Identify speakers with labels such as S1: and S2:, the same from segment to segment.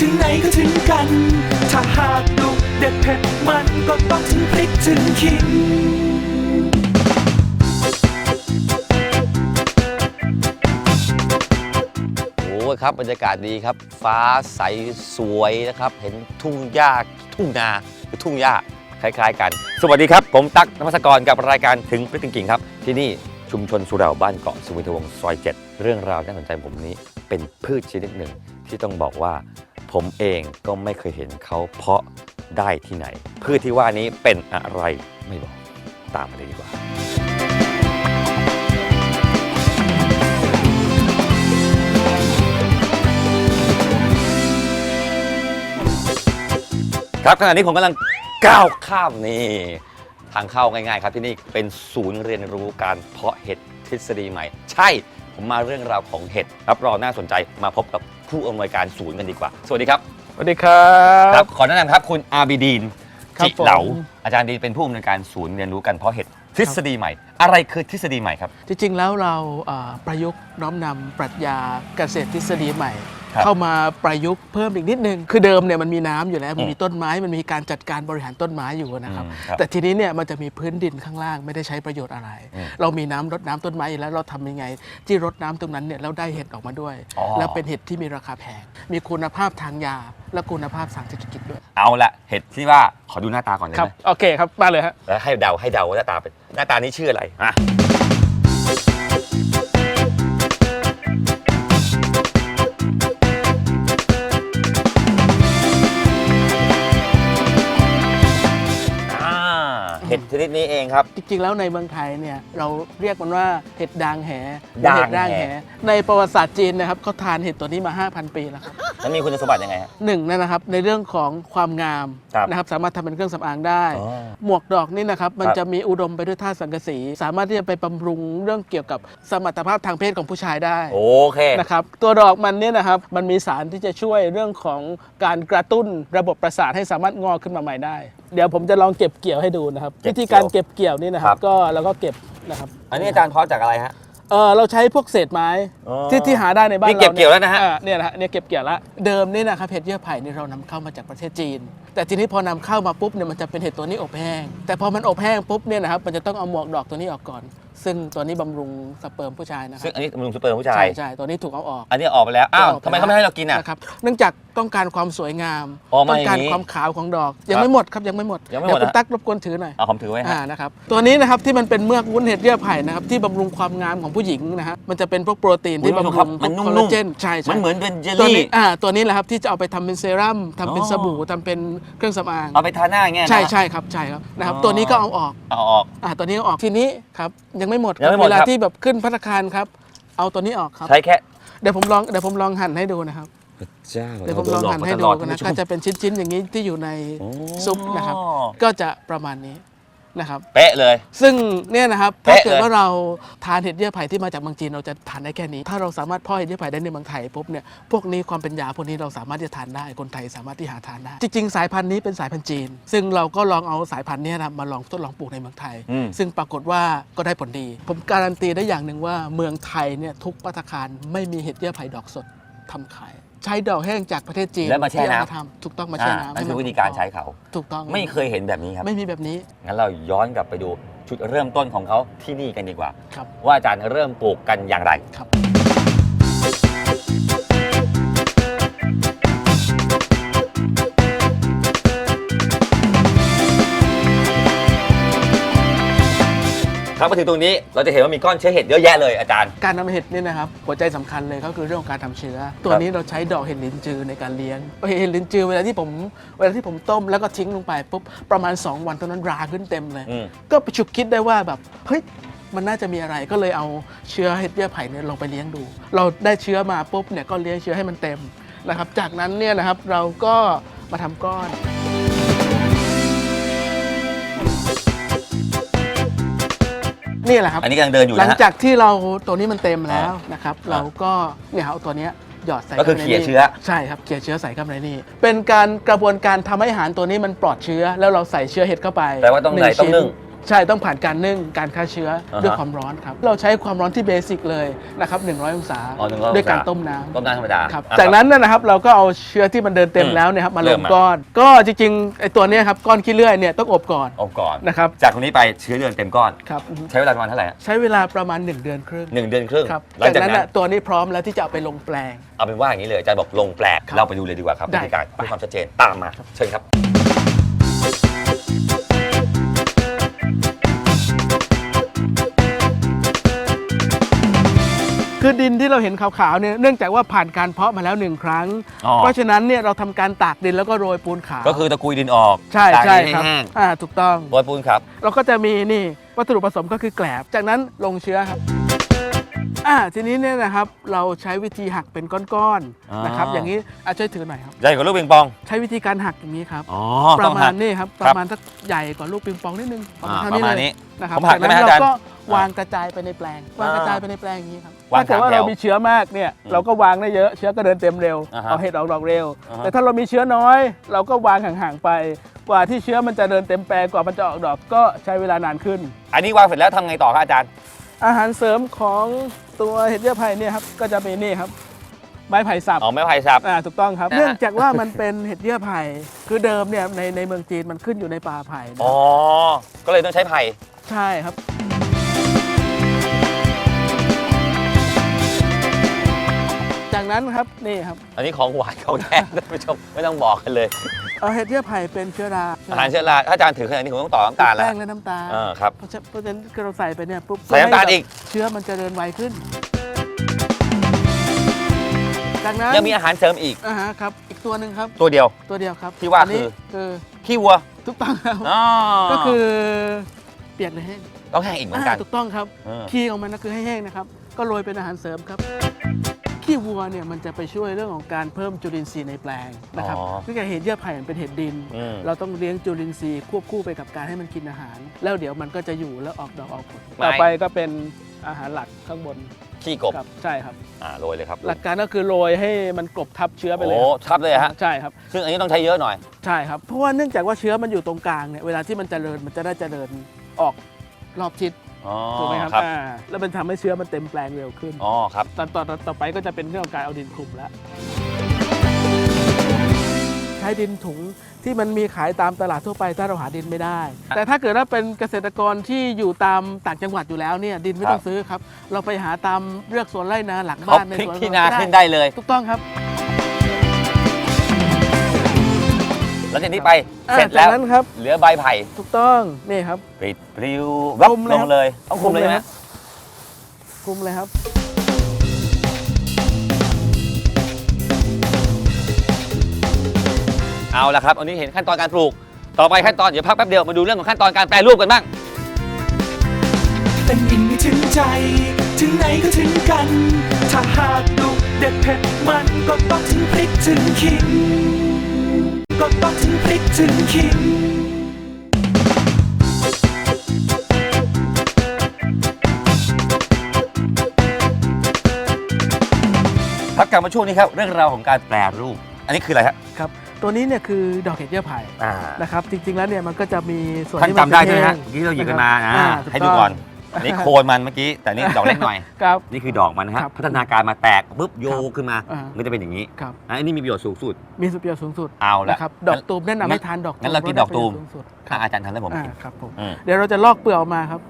S1: ถึงไหนก็ถึงกัน ถ้าหากดุเด็ดเผ็ดมันก็ต้องถึงพริกถึงขิง
S2: โอ้ครับบรรยากาศดีครับ ฟ้าใสสวยนะครับ เห็นทุ่งหญ้าทุ่งนาหรือทุ่งหญ้าคล้ายๆ กัน สวัสดีครับ ผมตั๊กนมัสกรกับรายการถึงพริกถึงกิ่งครับ ที่นี่ชุมชนสุเหราบ้านเกาะสุวินทวงศ์ซอย 7 เรื่องราวน่าสนใจผมนี้เป็นพืชชนิดหนึ่ง ที่ต้องบอกว่า ผมเองก็ไม่เคยเห็นเขาเพาะได้ที่ไหน พืชที่ว่านี้เป็นอะไรไม่บอกตามมาเลยดีกว่า ครับขณะนี้ผมกำลังก้าวข้ามนี่ทางเข้าง่ายๆครับที่นี่เป็นศูนย์เรียนรู้การเพาะเห็ดทฤษฎีใหม่ ใช่ ผมมาเรื่องราวของเห็ดรับรองน่าสนใจมาพบกับ ผู้อำนวยการศูนย์กันดีกว่า สวัสดีครับ
S3: สวัสดีครับ
S2: ครับขอแนะนำครับคุณอาบิดีน
S3: ครับ
S2: จิเหลา
S3: ผม
S2: อาจารย์ดีนเป็นผู้อำนวยการศูนย์เรียนรู้การเพาะเห็ดทฤษฎีใหม่ อะไรคือทฤษฎีใหม่ครับ
S3: จริงๆแล้วเราเอ่อประยุกต์น้อมนำปรัชญาเกษตรทฤษฎีใหม่
S2: ครับ
S3: เข้ามาประยุกต์เพิ่มอีกนิดนึง คือเดิมเนี่ยมันมีน้ำอยู่แล้วมัน
S2: อืม
S3: มีต้นไม้มันมีการจัดการบริหารต้นไม้อยู่นะครับ
S2: อืมครับ
S3: แต่ทีนี้เนี่ยมันจะมีพื้นดินข้างล่างไม่ได้ใช้ประโยชน์อะไร
S2: อืม
S3: เรามีน้ำรดน้ำต้นไม้อยู่แล้วเราทำยังไง ที่รดน้ำตรงนั้นเนี่ยเราได้เห็ดออกมาด้วย
S2: อ๋อ
S3: แล้วเป็นเห็ดที่มีราคาแพงมีคุณภาพทางยา และคุณภาพทางเศรษฐกิจด้วย
S2: เอาละเห็ดที่ว่าขอดูหน้าตาก่อนได้
S3: ครับ
S2: ไหม
S3: โอเคครับมาเลยฮะ
S2: แล้วให้เดาให้เดาว่าหน้าตาเป็นหน้าตานี้ชื่ออะไรอะ เห็ดชนิดนี้เองครับ
S3: จริงๆ แล้วในเมืองไทยเนี่ยเราเรียกมันว่าเห็ดด่างแห
S2: ด่างแห
S3: เห็ดด่างแห ในประวัติศาสตร์จีนนะครับเขาทานเห็ดตัวนี้มา 5,000 ปีแล้วครับ
S2: แล้วมีคุณสมบัติยังไงฮะ
S3: หนึ่งนั่นนะครับในเรื่องของความงาม
S2: ครับ
S3: นะครับสามารถทำเป็นเครื่องสำอางได้
S2: อ๋อ
S3: หมวกดอกนี่นะครับมัน
S2: ครับ
S3: จะมีอุดมไปด้วยธาตุสังกะสี สามารถที่จะไปบำรุงเรื่องเกี่ยวกับสมรรถภาพทางเพศของผู้ชายได้
S2: โอเค
S3: นะครับตัวดอกมันเนี่ยนะครับมันมีสารที่จะช่วยเรื่องของการกระตุ้นระบบประสาทให้สามารถงอกขึ้นมาใหม่ได้ เดี๋ยวผมจะลองเก็บเกี่ยวให้ดูนะครับ
S2: เก็บเกี่ยว
S3: วิธีการเก็บเกี่ยวนี่นะค
S2: ครั
S3: รับ บ ก็เราก็เก็บนะครับ
S2: อันนี้อาจารย์เพาะจากอะไรฮะ
S3: เออเราใช้พวกเศษไม้
S2: อ๋อ
S3: ที่ที่หาได้ในบ้าน
S2: นี่
S3: เรา
S2: เก็บเกี่ยวแล้วนะฮะ
S3: อ่าเนี่ยนะฮะเนี่ยเก็บเกี่ยวแล้วเดิมนี่นะครับเห็ดเยื่อไผ่นี่เรานำเข้ามาจากประเทศจีน แต่ทีนี้พอนำเข้ามาปุ๊บเนี่ยมันจะเป็นเห็ดตัวนี้อบแห้ง แต่พอมันอบแห้งปุ๊บเนี่ยนะครับมันจะต้องเอาหมวกดอกตัวนี้ออกก่อน ซึ่งตัวนี้บำรุงสเปิร์มผู้ชายนะค
S2: ซึ่
S3: รั
S2: ง
S3: บ
S2: อันนี้ลุงซูเปอร์ผู้ชาย
S3: ใช่ใช่ตัวนี้ถูกเอาออก
S2: อันนี้ออกไปแล้ว อ้าว
S3: ออกป
S2: ทำไม
S3: แล้ว
S2: เขาไม่ให้เรากินอะ
S3: นะครับ เนื่องจากต้องการความสวยงาม
S2: อ๋อมา
S3: ต้องการ
S2: อย่างนี้
S3: ความขาวของดอก ยังไม่หมดครับยังไม่หมด
S2: ยังไม่หมด
S3: เดี๋ยวคุณ
S2: นะ
S3: ตั๊กรบกวนถือหน่อย
S2: เอาผมถือไว้ฮะ
S3: อ่านะครับตัวนี้นะครับที่มันเป็นเมือกวุ้นเห็ดเยื่อไผ่นะครับที่บำรุงความงามของผู้หญิงนะฮะมันจะเป็นพวกโปรตีนที่
S2: อุ๊ย
S3: บำ
S2: ครั
S3: รุ
S2: บ
S3: งพ
S2: มั
S3: วนก
S2: นุ่
S3: ค
S2: ม
S3: อลลาเจนใช่ใช่
S2: มันเหมือนเป็นเจล
S3: ตัว
S2: ลี่
S3: นี้อ่าตัวนี้แหละครับที่จะเอาไปทำเป็นเซรั่มทำเป็น
S2: อ๋อ
S3: สบู่ทำเป็นเครื่องสำอาง
S2: เอาไปทาหน้าอย่างเงี้ยนะ
S3: ใช่ใช่ครับใช่ครับนะครับ
S2: อ๋อ
S3: ตัวนี้ก็เอาออก
S2: เอาออก
S3: อ่าตัวนี้ก็ออกทีนี้ครับยังไม่หมดค
S2: ยัง
S3: รับ
S2: ไม่หมด
S3: เวลา
S2: ครับ
S3: ที่แบบขึ้นพัตตาคารครับ เอาตัวนี้ออกครับ
S2: ใช้แค่
S3: เดี๋ยวผมลองเดี๋ยวผมลองหั่นให้ดูนะครับ
S2: เจ้า
S3: เดี๋ยวผมลองหั่นให้ดูนะก็จะเป็นชิ้นๆอย่างนี้ที่อยู่ในซุปนะครับ ก็จะประมาณนี้ นะครับ
S2: เป๊ะเลย
S3: ซึ่งเนี่ยนะครับถ้า
S2: เป๊ะ
S3: เกิด
S2: เลย
S3: ว่าเราทานเห็ดเยื่อไผ่ที่มาจากเมืองจีนเราจะทานได้แค่นี้ ถ้าเราสามารถเพาะเห็ดเยื่อไผ่ได้ในเมืองไทยปุ๊บเนี่ยพวกนี้ความเป็นยาพวกนี้เราสามารถที่จะทานได้คนไทยสามารถที่หาทานได้ จริง ๆ สายพันธุ์นี้เป็นสายพันธุ์จีน ซึ่งเราก็ลองเอาสายพันธุ์เนี้นะมาลองทดลองปลูกในเมืองไทย
S2: อืม
S3: ซึ่งปรากฏว่าก็ได้ผลดี ผมการันตีได้อย่างหนึ่งว่าเมืองไทยเนี่ยทุกปัตตาคารไม่มีเห็ดเยื่อไผ่ดอกสดทำขาย ใช้ดอกแห้งจากประเทศจีน
S2: แล้วมาแช่
S3: ที่เอ
S2: น้ำ
S3: ทำถูกต้องมาแช่
S2: อ่า
S3: น้ำ
S2: นั่น
S3: ให้
S2: คือ
S3: มัน
S2: วิธีการใช้เขา
S3: ถูกต้อง
S2: ไม่เคยเห็นแบบนี้ครับ
S3: ไม่มีแบบนี้
S2: งั้นเราย้อนกลับไปดูจุดเริ่มต้นของเขาที่นี่กันดีกว่า
S3: ครับ
S2: ว่าอาจารย์เริ่มปลูกกันอย่างไร
S3: ครับ
S2: ครับมาถึงตรงนี้เราจะเห็นว่ามีก้อนเชื้อเห็ดเยอะแยะเลยอาจารย์
S3: การทำเห็ดเนี่ยนะครับหัวใจสำคัญเลยก็คือเรื่องของการทำเชื้อ ตัวนี้เราใช้ดอกเห็ดลินจือในการเลี้ยงเห็ดลินจือเวลาที่ผมเวลาที่ผมต้มแล้วก็ทิ้งลงไปปุ๊บประมาณ 2 วันตอนนั้นราขึ้นเต็มเลย
S2: อืม
S3: ก็ไปฉุกคิดได้ว่าแบบเฮ้ยมันน่าจะมีอะไรก็เลยเอาเชื้อเห็ดเยื่อไผ่เนี่ยลงไปเลี้ยงดู เราได้เชื้อมาปุ๊บเนี่ยก็เลี้ยงเชื้อให้มันเต็มนะครับจากนั้นเนี่ยนะครับเราก็มาทำก้อน นี่แหละครับ
S2: อันนี้กำลังเดินอยู่
S3: หลั
S2: นะ
S3: ง
S2: ฮะ
S3: จากที่เราตัวนี้มันเต็มแล้วนะครับ เราก็เนี่ยเอาตัวเนี้ยหยอดใส่
S2: ก็คือ
S3: ข้าไป
S2: เขี่ย
S3: ในนี่
S2: เชื้อ
S3: ใช่ครับเขี่ยเชื้อใส่เข้าไปในนี่เป็นการกระบวนการทำให้อาหารตัวนี้มันปลอดเชื้อ แล้วเราใส่เชื้อเห็ดเข้าไป
S2: แปลว่าต้อง
S3: ห
S2: ไหนต้อง
S3: ชิ้
S2: นึ่ง
S3: ใช่ต้องผ่านการนึ่งการฆ่าเชื้ออา
S2: ฮะ
S3: ด้วยความร้อนครับ เราใช้ความร้อนที่เบสิกเลยนะครับ100 องศา
S2: อ๋อ100
S3: ด้วยการ
S2: องศา
S3: ต้มน้ำ
S2: ต้มน้ำธรรมดา
S3: ครับ
S2: อะ
S3: จากนั้นเนยนะครับเราก็เอาเชื้อที่มันเดินเต็ม
S2: อืม
S3: แล้วเนี่ยครับมาล
S2: เริ่
S3: ง
S2: มมา
S3: ก้อน ก็จริงๆไอตัวเนี้ยครับก้อนขี้เลื่อยเนี่ยต้องอบก่อน
S2: เอาก่อน
S3: นะครับ
S2: จากตรงนี้ไปเชื้อเดือนเต็มก้อน
S3: ครับ
S2: ใช้เวลาประมาณเท่าไหร่ฮะ
S3: ใช้เวลาประมาณ 1 เดือนครึ่ง
S2: หนึ่งเดือนครึ่ง
S3: ครับ
S2: หลัง
S3: จาก
S2: จาก
S3: นั้น
S2: นั้น
S3: น่ะตัวนี้พร้อมแล้วที่จะเอาไปลงแปลง
S2: เอาเป็นว่าอย่างนี้เลยอาจารย์บอกลงแปลก
S3: ครับ
S2: เราไปดูเลยดีกว่าครับ
S3: ได้
S2: วิธีการ
S3: ไป
S2: เพื่อความชัดเจนตามมาเชิญครับ
S3: คือดินที่เราเห็นขาวๆเนี่ยเนื่องจากว่าผ่านการเพาะมาแล้วหนึ่งครั้ง
S2: อ๋อ
S3: เพราะฉะนั้นเนี่ยเราทำการตากดินแล้วก็โรยปูนขาว
S2: ก็คือตะกุยดินออก
S3: ใช่
S2: ตาก
S3: ใช่
S2: ดิน
S3: ครับ
S2: ให้แห้ง
S3: อ่าถูกต้อง
S2: โรยปูนครับ
S3: เราก็จะมีนี่วัสดุผสมก็คือแกลบ จากนั้นลงเชื้อครับอ่าทีนี้เนี่ยนะครับเราใช้วิธีหักเป็นก้อน
S2: อ๋อ
S3: ๆนะครับ อย่างนี้อาช่วยถือหน่อยครับ
S2: ใหญ่กว่าลูกปิงปอง
S3: ใช้วิธีการหักอย่างนี้ครับ
S2: อ๋อ
S3: ป
S2: ต้
S3: ระ
S2: อง
S3: มา
S2: หั
S3: ณ
S2: ก
S3: นี้ครับ
S2: ค
S3: ป
S2: รับ
S3: ระมาณสักใหญ่กว่าลูกปิงปองนิดนึงประมาณ
S2: อ่า
S3: เท่านี้
S2: ประมาณ
S3: เลย
S2: นี้
S3: นะครับ
S2: ผมหัก
S3: จากนั้น
S2: ได้ไหม
S3: เรา
S2: อาจารย์
S3: ก็
S2: อ่า วา
S3: งกระจายไปในแปลง วางกระจายไปในแปลงอย่างนี้ครับ
S2: วาง
S3: ถ้าเกิดว่า
S2: สามแถว
S3: เรามีเชื้อมากเนี่ย
S2: อืม
S3: เราก็วางได้เยอะเชื้อก็เดินเต็มเร็ว
S2: อ่าฮะ
S3: เอาเห็ดออกดอกเร็ว
S2: อ่าฮะ
S3: แต่ถ้าเรามีเชื้อน้อย เราก็วางห่างๆไป กว่าที่เชื้อมันจะเดินเต็มแปลงกว่ามันจะออกดอกก็ใช้เวลานานขึ้น
S2: อันนี้วางเสร็จแล้วทำไงต่อครับอาจารย์
S3: อาหารเสริมของตัวเห็ดเยื่อไผ่เนี่ยครับก็จะเป็นนี่ครับไม้ไผ่สับ
S2: อ๋อไม่ไผ่สับ
S3: อ่าถูกต้องครับ
S2: นะฮะ
S3: เนื่องจากว่ามันเป็นเห็ดเยื่อไผ่คือเดิมเนี่ยในในเมืองจีนมันขึ้นอยู่ในป่าไผ่นะ
S2: อ๋อ ก็เลยต้องใช้ไผ่
S3: ใช่ครับ จากนั้นครับนี่ครับ
S2: อันนี้ของหวานของแท้ท่านผู้ชมไม่ต้องบอกกันเลย
S3: เอาเห็ดเยื่อไผ่เป็นเชื้อรา
S2: อาหารเชื้อราถ้าอาจารย์ถือขนาดนี้ผมต้องต่อน้ำตาลแล้ว
S3: แป้งและน้ำตาล
S2: เออครับ
S3: เพราะฉะเพราะฉะนั้นเราใส่ไปเนี่ยปุ๊บ
S2: ใส่น้ำตาลอีก
S3: เชื้อมันจะเดินไวขึ้น จากนั้น
S2: ยังมีอาหารเสริมอีก
S3: อ่าฮะครับอีกตัวหนึ่งครับ
S2: ตัวเดียว
S3: ตัวเดียวครับ
S2: ที่ว่า
S3: นนี้
S2: คือ
S3: คือ
S2: ขี้วัว
S3: ทุกต้องครับ
S2: อ๋อ
S3: ก็คือเปียกหรือแห้ง
S2: ต้องแห้งอีกเหมือนกัน
S3: อ่าถูกต้องครับ
S2: เออ
S3: ขี้ของมันก็คือให้แห้งนะครับ ก็โรยเป็นอาหารเสริมครับ ขี้วัวเนี่ยมันจะไปช่วยเรื่องของการเพิ่มจุลินทรีย์ในแปลงนะครับ
S2: อ๋อ
S3: เนื่องจากเห็ดเยื่อไผ่มันเป็นเห็ดดิน
S2: อืม
S3: เราต้องเลี้ยงจุลินทรีย์ควบคู่ไปกับการให้มันกินอาหาร แล้วเดี๋ยวมันก็จะอยู่แล้วออกดอกออกผล
S2: ไม่
S3: ต่อไปก็เป็นอาหารหลักข้างบน
S2: ขี้กบ
S3: ครับใช่ครับ
S2: อ่าโรยเลยครับ
S3: หลักการก็คือโรยให้มันกลบทับเชื้อไปเลย
S2: โอ้ทับเลยฮะ
S3: ใช่ครับ
S2: ซึ่งอันนี้ต้องใช้เยอะหน่อย
S3: ใช่ครับ เพราะว่าเนื่องจากว่าเชื้อมันอยู่ตรงกลางเนี่ย เวลาที่มันเจริญ มันจะได้เจริญออกรอบทิศ
S2: อ๋อ
S3: ถูกไหมครับ
S2: ครับ
S3: อ่าแล้วมันทำให้เชื้อมันเต็มแปลงเร็วขึ้น
S2: อ๋อครับ
S3: ตอนต่อต่อต่อไปก็จะเป็นเรื่องของการเอาดินคลุมแล้ว ใช้ดินถุงที่มันมีขายตามตลาดทั่วไปถ้าเราหาดินไม่ได้ แต่ถ้าเกิดว่าเป็นเกษตรกรที่อยู่ตามต่างจังหวัดอยู่แล้วเนี่ยดินไม่ต้องซื้อครับ เราไปหาตามเลือกสวนไร่นาหลัง
S2: เขา
S3: บ้านใน
S2: พลิก
S3: สวน
S2: ที่นา
S3: ก็
S2: ขึ้นได้เลย
S3: ถูกต้องครับ
S2: หลังจากนี้ไป
S3: อ่า
S2: เสร็จแล้ว
S3: จากนั้นครับ
S2: เหลือใบไผ่
S3: ถูกต้องนี่ครับ
S2: ปิดปลิวรับ
S3: คลุม
S2: ล
S3: เลย
S2: ง
S3: ครับ
S2: เลยเอาคลุมเลย
S3: คลุมเลยครั
S2: นะ
S3: บคลุมเลยครับ
S2: เอาละครับอันนี้เห็นขั้นตอนการปลูก ต่อไปขั้นตอนเดี๋ยวพักแป๊บเดียวมาดูเรื่องของขั้นตอนการแปรรูปกันบ้าง
S1: เป็นอินไม่ถึงใจ ถึงไหนก็ถึงกัน ถ้าหากดุเด็ดเผ็ดมันก็ต้องถึงพริกถึงขิง ก็ต้องถึงพริกถึงขิง
S2: พักกลับมาช่วงนี้ครับ เรื่องราวของการแปรรูป อันนี้คืออะไรฮะ
S3: ครับ ตัวนี้เนี่ยคือดอกเห็ดเยื่อไผ่
S2: อ่า
S3: นะครับ จริงๆแล้วเนี่ยมันก็จะมีส่วน
S2: ท่าน
S3: ที่มัน
S2: จำได้ใช่ไหม
S3: แห้
S2: ฮะ
S3: ง
S2: เมื่อกี้เราหยิบกันมา
S3: นะครับ
S2: อ่า
S3: อ่าถูก
S2: ให้ดูก่อน
S3: ต้อง
S2: นี่โคนมันเมื่อกี้ แต่นี่ดอกเล็กหน่อย
S3: ครับ
S2: นี่คือดอกมันนะฮะ
S3: ครับ
S2: พัฒนาการมาแตกปุ๊บโยกขึ้นมา
S3: อ่า
S2: มันก็จะเป็นอย่างนี้
S3: ครับ
S2: อันนี้มีประโยชน์สูงสุด
S3: มีสุประโยชน์สูงสุด
S2: เอาละ
S3: นะครับดอกตูมแนะนำให้ทานดอก
S2: งั้นเรากินดอกตูม
S3: เพราะได้ประโยชน์สูงสุดค
S2: อะ
S3: รับ
S2: อาจารย์ทำให้ผม
S3: อ่า
S2: กิน
S3: ครับผม
S2: อืม
S3: เดี๋ยวเราจะลอกเปลือกออกมาครับ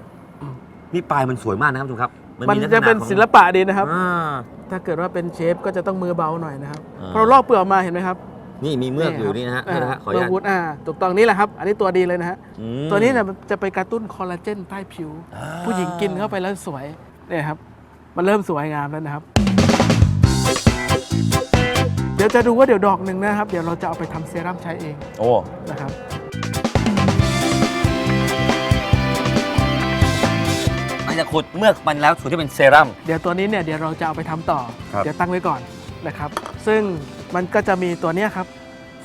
S2: นี่ปลายมันสวยมากนะครับทุกครับ
S3: มัน
S2: ลักษณ
S3: จะเป็น
S2: ของ
S3: ศิลปะดีนะครับ
S2: อ่า
S3: ถ้าเกิดว่าเป็นเชฟก็จะต้องมือเบาหน่อยนะครับ
S2: อ่า
S3: พอเราลอกเปลือกออกมาเห็นไหมครับ
S2: นี่มีเมือกอยู่นี่นะฮะโทษนะฮะขออนุญาต
S3: เมืกวุ้นอ่าถูกต้องนี่แหละครับ อันนี้ตัวดีเลยนะฮะ
S2: อืม
S3: ตัวนี้เนี่ยมันจะไปกระตุ้นคอลลาเจนใต้ผิว
S2: อ่า
S3: ผู้หญิงกินเข้าไปแล้วสวยเนี่ยครับ มันเริ่มสวยงามแล้วนะครับ เดี๋ยวจะดูว่าเดี๋ยวดอกหนึ่งนะครับ เดี๋ยวเราจะเอาไปทำเซรั่มใช้เอง
S2: โอ้
S3: นะครับ
S2: มันจะขุดเมือกมันแล้วส่วนที่เป็นเซรั่ม
S3: เดี๋ยวตัวนี้เนี่ยเดี๋ยวเราจะเอาไปทำต่อ
S2: ครับ
S3: เดี๋ยวตั้งไว้ก่อนนะครับ ซึ่ง มันก็จะมีตัวเนี้ยครับ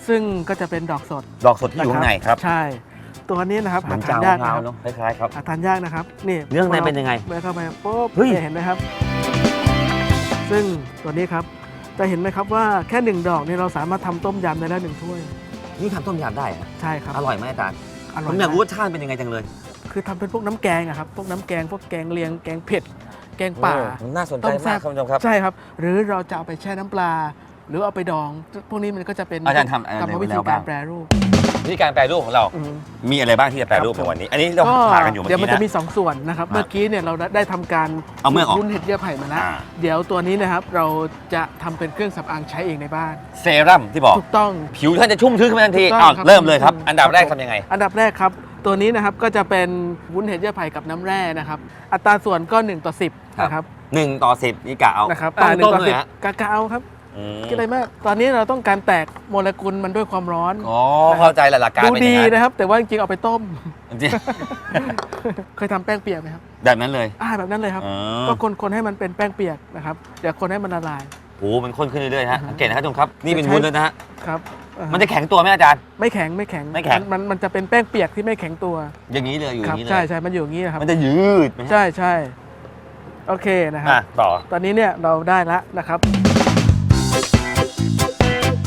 S3: ซึ่งก็จะเป็นดอกสด
S2: ดอกสดที่อยู่ข้างในครับ
S3: ใช่ ตัวนี้นะครับ
S2: เหมือน
S3: หา
S2: จา
S3: ทานยาก
S2: มะพ
S3: นะ
S2: ร้าว
S3: ครับ
S2: เนาะคล้ายๆครับ
S3: หาทานยากนะครับนี่
S2: เนื้อข้างในเป็นยังไง
S3: เมื่อเข้าไปปุ๊บ
S2: เฮ้ย
S3: เนี่ยเห็นไหมครับ ซึ่งตัวนี้ครับจะเห็นไหมครับว่าแค่หนึ่งดอกเนี่ยเราสามารถทำต้มยำได้แล้วหนึ่งถ้วย
S2: นี่ทำต้มยำได้ฮะ
S3: ใช่ครับ
S2: อร่อยไหมอาจารย์
S3: อร่
S2: ผ
S3: อย
S2: มอยากรู้
S3: ม
S2: รสชาติเป็นยังไงจังเลย
S3: คือทำเป็นพวกน้ำแกงอะครับพวกน้ำแกงพวกแกงเลียงแกงเผ็ด แกงป่า
S2: โอ้น่าสนใจ
S3: ต้มแซ่
S2: มาก
S3: บ
S2: ครับคุณผู้ชมครับ
S3: ใช่ครับ หรือเราจะเอาไปแช่น้ำปลา หรือเอาไปดอง พวกนี้มันก็จะเป็น
S2: อาจารย์ทำอะไร
S3: กรรม
S2: ไว้
S3: วิ
S2: แล้
S3: ธี
S2: วบ้าง
S3: การแปรรูป
S2: วิธีการแปรรูปของเรา
S3: อืม
S2: มีอะไรบ้างที่จะแปรรูป
S3: ครับ
S2: ในวันนี้ อันนี้เรา
S3: ก็
S2: ผ่ากันอยู่เมื่อ
S3: เดี๋ยวมัน
S2: กี้
S3: จะ
S2: นะ
S3: มี 2 ส่วนนะครับ
S2: ครับ
S3: เมื่อกี้เนี่ยเราได้ทำการ
S2: เอาเมือกออก
S3: รุ่นเห็ดเยื่อไผ่มาแล้ว
S2: อ่า
S3: เดี๋ยวตัวนี้นะครับเราจะทำเป็นเครื่องสำอางใช้เองในบ้าน
S2: เซรั่มที่บอก
S3: ถูกต้อง
S2: ผิวท่านจะชุ่มชื้นขึ้นมาทันที
S3: ถูกต้อง
S2: อ้าว
S3: ครับ
S2: เริ่มเลยครับอันดับแรก
S3: ครับ
S2: ทำยังไง
S3: อันดับแรกครับ ตัวนี้นะครับก็จะเป็นวุ้นเห็ดเยื่อไผ่กับน้ำแร่นะครับ อัตราส่วนก็ 1 ต่อ 10
S2: ครับ
S3: นะครับ
S2: หนึ่งต่อสิบนี่กะเอา
S3: นะครับ
S2: ต้อง
S3: หนึ่
S2: ต้ม
S3: งต่อ
S2: เล
S3: สิ
S2: ย
S3: บ
S2: ฮะ
S3: กะกะเอาครับ
S2: อืม
S3: คิดอะไรมาก ตอนนี้เราต้องการแตกโมเลกุลมันด้วยความร้อน
S2: อ๋อเข้าใจแล้วหลักการ
S3: ดู
S2: เป็นอ
S3: ดี
S2: ย่างนั้น
S3: นะครับ แต่ว่าจริงๆเอาไปต้ม
S2: จริง
S3: เคยทำแป้งเปียกไหมครับ
S2: แบบนั้นเลย
S3: อ่าแบบนั้นเลยครับ
S2: อ๋อ
S3: ก็คนคนให้มันเป็นแป้งเปียกนะครับเดี๋ยวคนให้มันละลาย
S2: โอ้โหมันข้นขึ้นเรื่อยๆฮะ
S3: อือฮึ
S2: สังเกตนะครับทุกคนครับ นี่เป็น
S3: ใช้
S2: วุ้นแล้วนะฮะ
S3: ครับอ่าฮ
S2: มันจะแข็งตัวไหมอาจารย์
S3: ไม่แข็งไม่แข็ง
S2: ไม่แข็ง
S3: นมันมันจะเป็นแป้งเปียกที่ไม่แข็งตัว
S2: อย่างนี้เลยอยู่อ
S3: ครับ
S2: ย่างนี้เล
S3: ใช่
S2: ย
S3: ใช่มันอยู่อย่างนี้นะครับ
S2: มันจะยืดไหมฮะ
S3: ใช่ใช่โอเคนะครั
S2: อะ
S3: บ
S2: ต่อ
S3: ตอนนี้เนี่ยเราได้แล้วนะครับ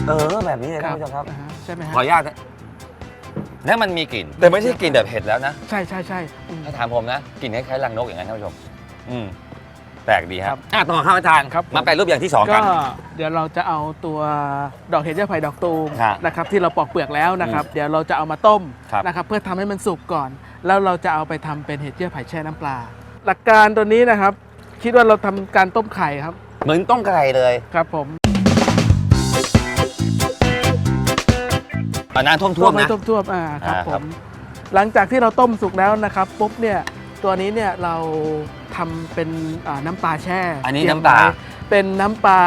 S2: เออแบบนี้เลยท่านผู้ชมครับ
S3: อ่าฮะใช่ไหมฮะ
S2: ขออนุญาตนะแล้วมันมีกลิ่น แต่ไม่ใช่กลิ่นแบบเผ็ดแล้วนะ
S3: ใช่ใช่ใช่อืม
S2: ถ้าถามผมนะกลิ่นคล้ายๆรังนกอย่างนั้นท่านผู้ชม อืมแปลกดีค
S3: ครั
S2: รับบอะต่อครับอาจารย์
S3: ครับผม
S2: มาแปลรูปอย่างที่สอง
S3: ก็
S2: กัน
S3: เดี๋ยวเราจะเอาตัวดอกเห็ดเยื่อไผ่ดอกตูม
S2: ครับ
S3: นะครับที่เราปอกเปลือกแล้วนะครับ เดี๋ยวเราจะเอามาต้ม
S2: ครับ
S3: นะครับเพื่อทำให้มันสุกก่อน แล้วเราจะเอาไปทำเป็นเห็ดเยื่อไผ่แช่น้ำปลา หลักการตัวนี้นะครับ คิดว่าเราทำการต้มไข่ครับ
S2: เหมือนต้มไก่เลย
S3: ครับผม
S2: อาน้ำท่วม
S3: ท่วม
S2: ๆ
S3: ให้
S2: นะ
S3: ท่วมๆอ่าครับ
S2: อ่า
S3: ผ
S2: ครับ
S3: มหลังจากที่เราต้มสุกแล้วนะครับปุ๊บเนี่ยตัวนี้เนี่ยเราทำเป็นอ่าน้ำปลาแช่
S2: อันนี้
S3: เตรียม
S2: น้ำปลา
S3: ไว้เป็นน้ำปลา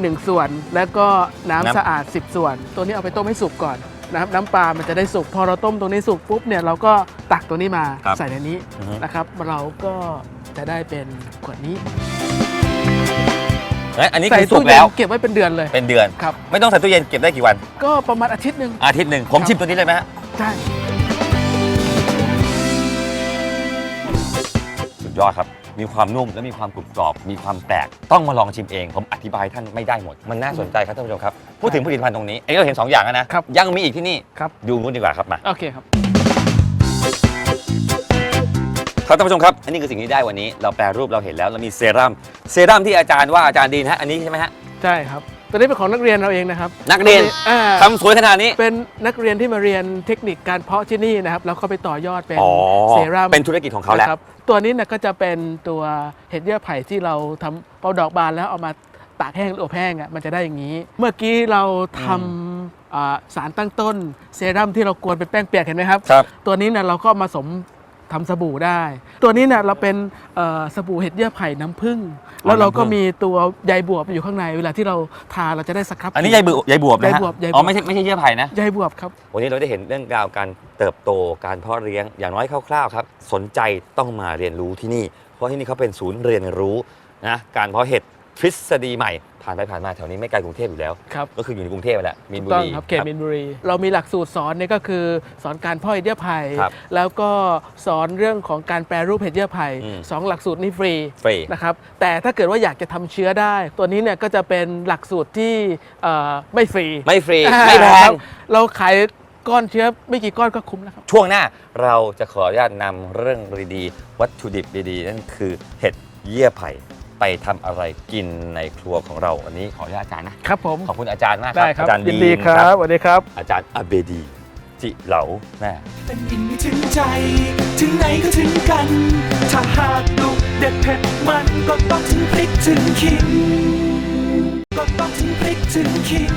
S3: หนึ่งส่วน แล้วก็น้ำ
S2: น้ำ
S3: สะอาด 10 ส่วน ตัวนี้เอาไปต้มให้สุกก่อนนะครับน้ำปลามันจะได้สุกพอเราต้มตรงนี้สุกปุ๊บเนี่ยเราก็ตักตัวนี้มา
S2: ครับ
S3: ใส่ในนี้
S2: อือฮึ
S3: นะครับ เราก็จะได้เป็นขวดนี้
S2: เอ้ยอันนี้
S3: ใส่
S2: คือสุ
S3: ตู้
S2: ก
S3: เย็
S2: แล้ว
S3: นเก็บไว้เป็นเดือนเลย
S2: เป็นเดือน
S3: ครับ
S2: ไม่ต้องใส่ตู้เย็นเก็บได้กี่วัน
S3: ก็ประมาณอาทิตย์หนึ่ง
S2: อาทิตย์หนึ่งผม
S3: ครับ
S2: ชิมตัวนี้เลยไหมฮะ
S3: ใช่
S2: สุดยอดครับ มีความนุ่มและมีความกรุบกรอบ มีความแปลกต้องมาลองชิมเอง ผมอธิบายท่านไม่ได้หมด มันน่าสนใจครับท่านผู้ชมครับ พูดถึงผลิตภัณฑ์ตรงนี้ไอ้เราเห็น2อย่างแล้วนะ
S3: ครับ
S2: ยังมีอีกที่นี่
S3: ครับ
S2: ดูนู้นดีกว่าครับมา
S3: โอเคครับ
S2: ครับท่านผู้ชมครับ อันนี้คือสิ่งที่ได้วันนี้ เราแปลรูปเราเห็นแล้ว เรามีเซรั่ม เซรั่มที่อาจารย์ว่าอาจารย์ดีนะฮะ อันนี้ใช่ไหมฮะ
S3: ใช่ครับตัวนี้เป็นของนักเรียนเราเองนะครับ
S2: นักเรียน
S3: อ่า
S2: ทำสวยขนาดนี้
S3: เป็นนักเรียนที่มาเรียนเทคนิคการเพาะที่นี่นะครับแล้วก็ไปต่อยอดเป็น
S2: อ๋อ
S3: เซรั่ม
S2: เป็นธุรกิจของเขาแล้ว
S3: นะครับตัวนี้เนี่ยก็จะเป็นตัวเห็ดเยื่อไผ่ที่เราทำเอาดอกบานแล้วเอามาตากแห้งหรืออบแห้งอะมันจะได้อย่างนี้ เมื่อกี้เราทำอ่าสารตั้งต้น เซรั่มที่เรากวนเป็นแป้งเปียกเห็นไหมครับ
S2: ครับ
S3: ตัวนี้เนี่ยเราก็มาสม ทำสบู่ได้ ตัวนี้เนี่ยเราเป็นเอ่อสบู่เห็ดเยื่อไผ่น้ำผึ้งแล้วเราก็
S2: น้ำผึ้ง
S3: มีตัวใยบวบอยู่ข้างในเวลาที่เราทาเราจะได้สครับ
S2: อันนี้ใยบวบใยบวบนะฮะ
S3: ใยบวบใยบวบ
S2: อ๋อไม่ใช่ไม่ใช่เยื่อไผ่นะ
S3: ใยบวบครับ
S2: วันนี้เราได้เห็นเรื่องราวการเติบโตการเพาะเลี้ยงอย่างน้อยคร่าวๆครับ สนใจต้องมาเรียนรู้ที่นี่ เพราะที่นี่เขาเป็นศูนย์เรียนรู้นะการเพาะเห็ดทฤษฎีใหม่ ผ่านไปผ่านมาแถวนี้ไม่ไกลกรุงเทพอยู่แล้ว
S3: ครับ
S2: ก็คืออยู่ในกรุงเทพไปแหละมีนบุ
S3: ต้อง
S2: รี
S3: ครับเขตมินบุรี เรามีหลักสูตรสอนเนี่ยก็คือสอนการเพาะเห็ดเยื่อไผ่
S2: ครับ
S3: แล้วก็สอนเรื่องของการแปรรูปเห็ดเยื่อไผ่
S2: อืม
S3: สองหลักสูตรนี้ฟรี
S2: ฟรี
S3: นะครับแต่ถ้าเกิดว่าอยากจะทำเชื้อได้ ตัวนี้เนี่ยก็จะเป็นหลักสูตรที่เอ่อไม่ฟรี
S2: ไม่ฟรี
S3: อ่า
S2: ไม่แพ
S3: ค
S2: ง
S3: รับเราขายก้อนเชื้อไม่กี่ก้อนก็คุ้มแล้วครับ
S2: ช่วงหน้าเราจะขออนุญาตนำเรื่องดีๆวัตถุดิบดีๆ นั่นคือเห็ดเยื่อไผ่ ไปทำอะไรกินในครัวของเราวันนี้ขออนุญาตอาจารย์นะ ครับ
S3: ผม
S2: ขอบคุณอาจารย์มากค
S3: ได้
S2: รับ
S3: ครับ
S2: อาจารย์
S3: ยิน
S2: ดี
S3: ดี
S2: น
S3: ครับสวัสดีครับ
S2: อาจารย์อเบดีจิเหลาแม่
S1: เป็นอินไม่ถึงใจ ถึงไหนก็ถึงกัน ถ้าหากดุเด็ดเผ็ดมันก็ต้องถึงพริกถึงขิงก็ต้องถึงพริกถึงขิง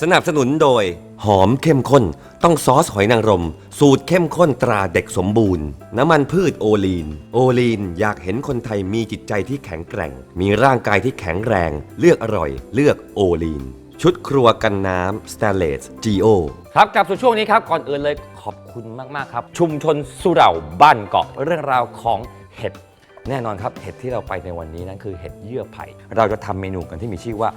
S4: สนับสนุนโดย หอมเข้มข้น ต้องซอสหอยนางรม สูตรเข้มข้นตราเด็กสมบูรณ์ น้ำมันพืชโอลีน โอลีนอยากเห็นคนไทยมีจิตใจที่แข็งแกร่ง มีร่างกายที่แข็งแรง เลือกอร่อย เลือกโอลีน ชุดครัวกันน้ำส t ตเลส GO
S2: ครับกลับสู่ช่วงนี้ครับ ก่อนอื่นเลยขอบคุณมากๆครับ ชุมชนสุเหร่าบ้านเกาะเรื่องราวของเห็ดแน่นอนครับ เห็ดที่เราไปในวันนี้นั้นคือเห็ดเยื่อไผ่เราจะทำเมนูกันที่มีชื่อว่า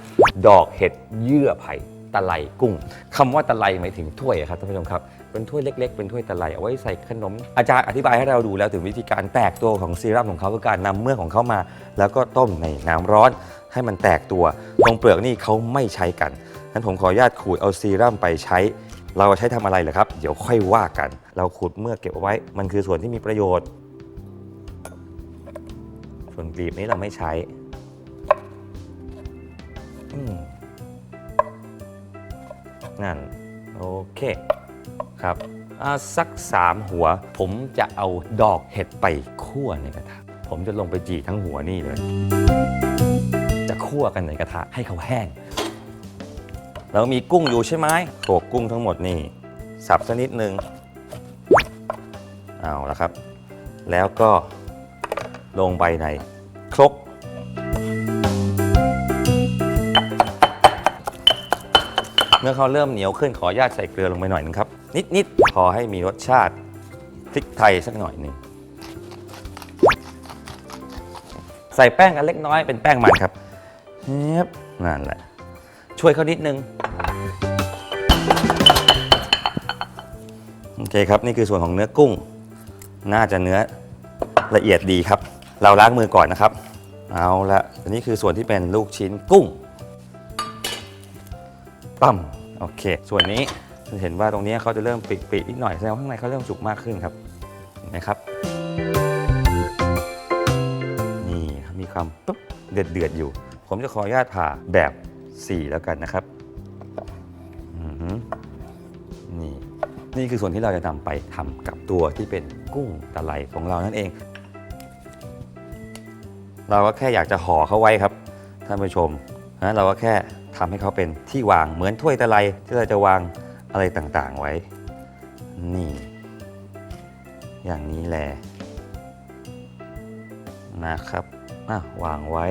S2: ดอกเห็ดเยื่อไผ่ ตะไลกุ้งคำว่าตะไลหมายถึงถ้วยครับท่านผู้ชมครับเป็นถ้วยเล็ก ๆ เป็นถ้วยตะไลเอาไว้ใส่ขนม อาจารย์อธิบายให้เราดูแล้วถึงวิธีการแตกตัวของซีรัมของเขาคือการนำเมือกของเขามา แล้วก็ต้มในน้ำร้อน ให้มันแตกตัวตรงเปลือกนี่เขาไม่ใช้กันงั้นผมขออนุญาตขูดเอาซีรั่มไปใช้ เราใช้ทำอะไรเหรอครับ เดี๋ยวค่อยว่ากัน เราขุดเมื่อเก็บเอาไว้ มันคือส่วนที่มีประโยชน์ ส่วนกลีบนี้เราไม่ใช้ อืม นั่น โอเค ครับสักสามหัว ผมจะเอาดอกเห็ดไปคั่วในกระทะ ผมจะลงไปจีทั้งหัวนี่เลย จะคั่วกันในกระทะให้เขาแห้งเรามีกุ้งอยู่ใช่ไหมโขลกกุ้งทั้งหมดนี่ สับสักนิดนึง เอาละครับ แล้วก็ลงไปในครก มื่อเขาเริ่มเหนียวขึ้นขออนุญาตใส่เกลือลงไปหน่อยหนึงครับ นิดๆพอให้มีรสชาติพริกไทยสักหน่อยหนึ่งใส่แป้งกันเล็กน้อยเป็นแป้งมันครับเนียนั่นแหละ ช่วยเขานิดนึงโอเคครับ นี่คือส่วนของเนื้อกุ้ง น่าจะเนื้อละเอียดดีครับ เราล้างมือก่อนนะครับ เอาละอันนี้คือส่วนที่เป็นลูกชิ้นกุ้งปั๊ม โอเค ส่วนนี้จะเห็นว่าตรงนี้เขาจะเริ่มปิดๆนิดหน่อยแสดงว่าข้างในเขาเริ่มสุกมากขึ้นครับเห็นไหมครับ นี่มีความปุ๊บเดือดเดือดอยู่ ผมจะขออนุญาตผ่าแบบ 4 แล้วกันนะครับอือหือนี่นี่คือส่วนที่เราจะนำไปทำกับตัวที่เป็นกุ้งตะไลของเรานั่นเอง เราก็แค่อยากจะห่อเขาไว้ครับท่านผู้ชมนะเราก็แค่ ทำให้เขาเป็นที่วางเหมือนถ้วยตะไลที่เราจะวางอะไรต่างๆไว้ นี่ อย่างนี้แหละนะครับวางไว้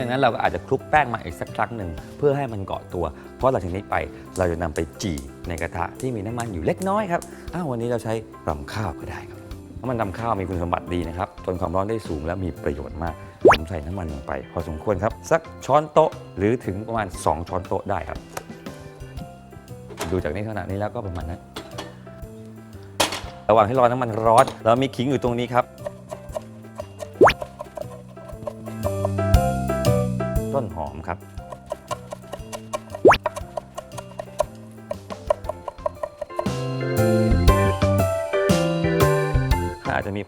S2: ลังจากนั้นเราก็อาจจะคลุกแป้งมาอีกสักครั้งหนึ่งเพื่อให้มันเกาะตัว เพราะหลังจากนี้ไปเราจะนำไปจี่ในกระทะที่มีน้ำมันอยู่เล็กน้อยครับอ้าววันนี้เราใช้รำข้าวก็ได้ครับน้ำมันรำข้าวมีคุณสมบัติดีนะครับทนความร้อนได้สูงและมีประโยชน์มากผมใส่น้ำมันลงไป พอสมควรครับ สักช้อนโต๊ะหรือถึงประมาณ 2 ช้อนโต๊ะได้ครับ ดูจากนี้ขนาดนี้แล้วก็ประมาณนั้นระหว่างที่รอน้ำมันร้อนเรามีขิงอยู่ตรงนี้ครับ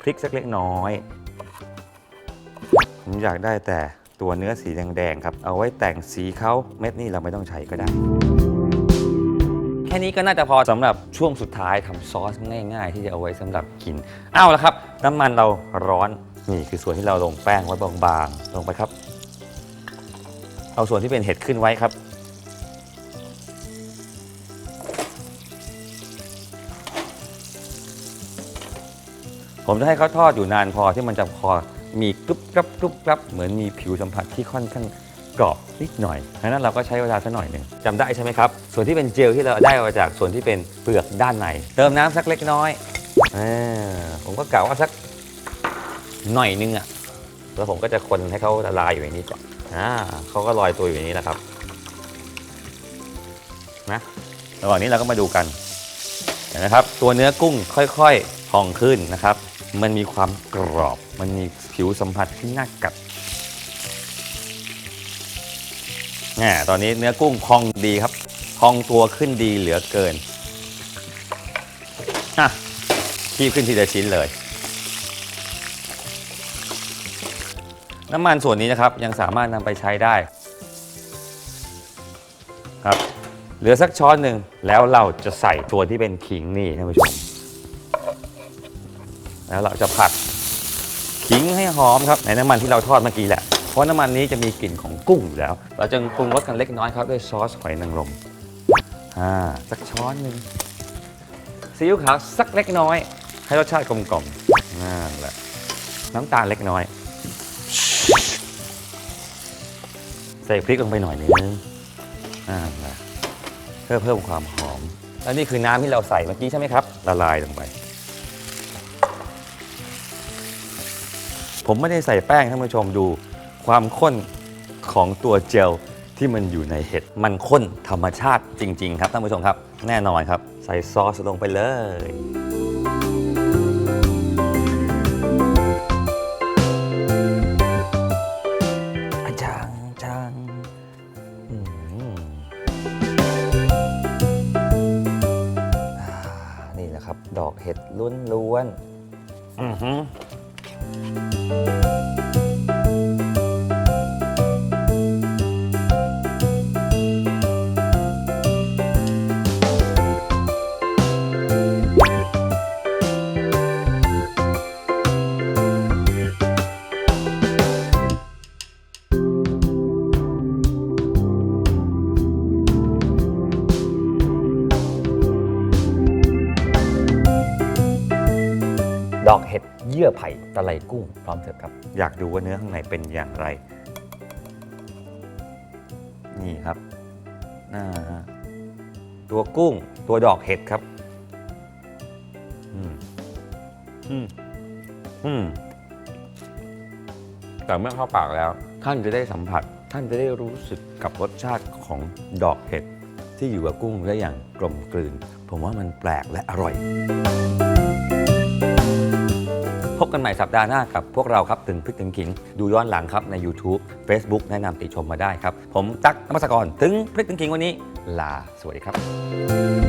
S2: พริกสักเล็กน้อย ผมอยากได้แต่ตัวเนื้อสีแดงๆครับ เอาไว้แต่งสีเขาเม็ดนี่เราไม่ต้องใช้ก็ได้ แค่นี้ก็น่าจะพอสำหรับช่วงสุดท้ายทำซอสง่าย ๆ ที่จะเอาไว้สำหรับกินเอาละครับ น้ำมันเราร้อนนี่คือส่วนที่เราลงแป้งไว้บางๆลงไปครับ เอาส่วนที่เป็นเห็ดขึ้นไว้ครับ ผมจะให้เขาทอดอยู่นานพอที่มันจะพอมีกรุบกรับกรุบกรับเหมือนมีผิวสัมผัสที่ค่อนข้างกรอบนิดหน่อยดังนั้นเราก็ใช้เวลาสักหน่อยหนึ่งจำได้ใช่ไหมครับ ส่วนที่เป็นเจลที่เราได้มาจากส่วนที่เป็นเปลือกด้านใน เติมน้ำสักเล็กน้อยอาผมก็กะว่าสักหน่อยนึงอะแล้วผมก็จะคนให้เขาละลายอยู่ในนี้ก่อนอ่าเขาก็ลอยตัวอยู่ในนี้แหละครับ นะระหว่างนี้เราก็มาดูกันเห็นนะครับ ตัวเนื้อกุ้งค่อยๆพองขึ้นนะครับ มันมีความกรอบ มันมีผิวสัมผัสที่น่ากัดแหมตอนนี้เนื้อกุ้งพองดีครับ พองตัวขึ้นดีเหลือเกินอะคีบขึ้นทีละชิ้นเลย น้ำมันส่วนนี้นะครับยังสามารถนำไปใช้ได้ ครับ เหลือสักช้อนหนึ่งแล้วเราจะใส่ตัวที่เป็นขิงนี่ท่านผู้ชม แล้วเราจะผัดขิงให้หอมครับในน้ำมันที่เราทอดเมื่อกี้แหละ เพราะน้ำมันนี้จะมีกลิ่นของกุ้งอยู่แล้ว เราจะปรุงรสกันเล็กน้อยครับด้วยซอสหอยนางรมอ่าสักช้อนหนึ่งซีอิ๊วขาวสักเล็กน้อย ให้รสชาติกลมกล่อมนั่นแหละน้ำตาลเล็กน้อย ใส่พริกลงไปหน่อยนึงอ่านะเพื่อเพิ่มความหอม แล้วนี่คือน้ำที่เราใส่เมื่อกี้ใช่ไหมครับ ละลายลงไป ผมไม่ได้ใส่แป้งท่านผู้ชมดู ความข้นของตัวเจลที่มันอยู่ในเห็ดมันข้นธรรมชาติจริง ๆ ครับท่านผู้ชมครับ แน่นอนครับ ใส่ซอสลงไปเลยจารจังนี่แะครับ ดอกเห็ดล้วนๆอือหือ you ยื่อไผ่ตะไลกุ้งพร้อมเสิร์ฟครับ อยากดูว่าเนื้อข้างในเป็นอย่างไร นี่ครับอ่าตัวกุ้งตัวดอกเห็ดครับ อืม อืม อืม แต่เมื่อเข้าปากแล้ว ท่านจะได้สัมผัส ท่านจะได้รู้สึกกับรสชาติของดอกเห็ดที่อยู่กับกุ้งได้อย่างกลมกลืน ผมว่ามันแปลกและอร่อย พบกันใหม่สัปดาห์หน้ากับพวกเราครับถึงพริกถึงขิง ดูย้อนหลังครับใน YouTube Facebook แนะนำติชมมาได้ครับ ผมตั๊กนมัสกรถึงพริกถึงขิงวันนี้ ลาสวัสดีครับ